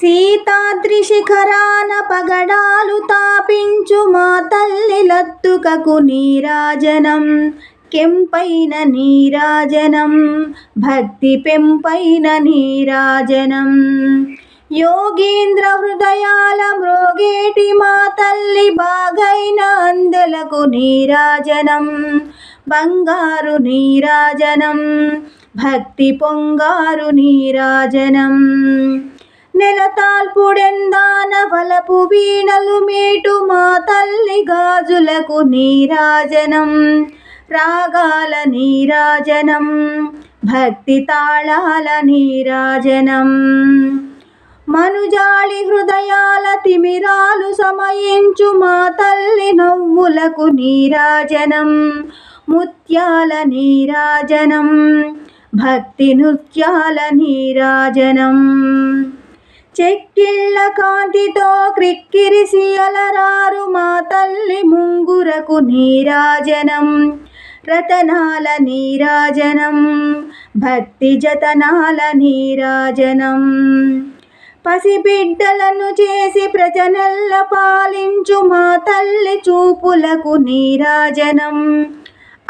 సీతాద్రి శిఖరాన పగడాలు తాపించు మా తల్లి లత్తుకకు నీరాజనం. కెంపైన నీరాజనం భక్తి పెంపైన నీరాజనం. యోగేంద్ర హృదయాల మ్రోగేటి మా తల్లి బాగైన అందలకు నీరాజనం. బంగారు నీరాజనం భక్తి పొంగారు నీరాజనం. నెలతాల్పుడెందాన వలపు వీణలు మేటు మా తల్లి గాజులకు నీరాజనం. రాగాల నీరాజనం భక్తి తాళాల నీరాజనం. మనుజాళి హృదయాల తిమిరాలు సమయించు మా తల్లి నవ్వులకు నీరాజనం. ముత్యాల నీరాజనం భక్తి నృత్యాల నీరాజనం. చెక్కిళ్ళ కాంతితో క్రిక్కిరిసి అలరారు మా తల్లి ముంగురకు నీరాజనం. రతనాల నీరాజనం భక్తి జతనాల నీరాజనం. పసిబిడ్డలను చేసి ప్రజనల్ల పాలించు మా తల్లి చూపులకు నీరాజనం.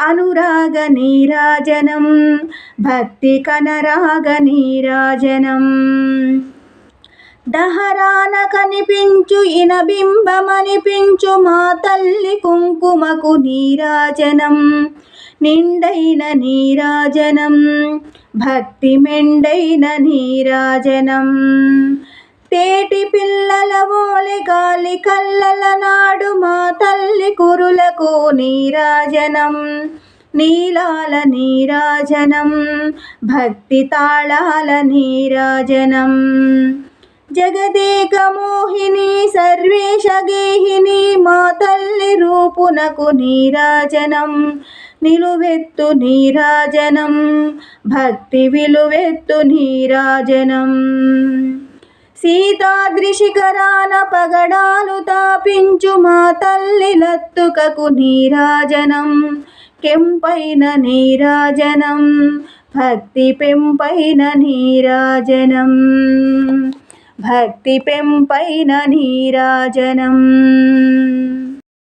అనురాగ నీరాజనం భక్తి కనరాగ నీరాజనం. దహరాన కనిపించు ఇనబింబమనిపించు మా తల్లి కుంకుమకు నీరాజనం. నిండైన నీరాజనం. భక్తి మెండైన నీరాజనం. తేటి పిల్లల ఓలి గాలి కల్లల నాడు మా తల్లి కురులకు నీరాజనం. నీలాల నీరాజనం. భక్తి తాళాల నీరాజనం. జగదేక మోహిని సర్వేశ గేహిని మా తల్లి రూపునకు నీరాజనం. నిలువెత్తు నీరాజనం. భక్తి విలువెత్తు నీరాజనం. సీతాద్రి పగడాలు తాపించు మా తల్లి లత్తుకకు నీరాజనం. కెంపైన నీరాజనం. భక్తి పెంపైన నీరాజనం. భక్తి పెంపైన నీరాజనం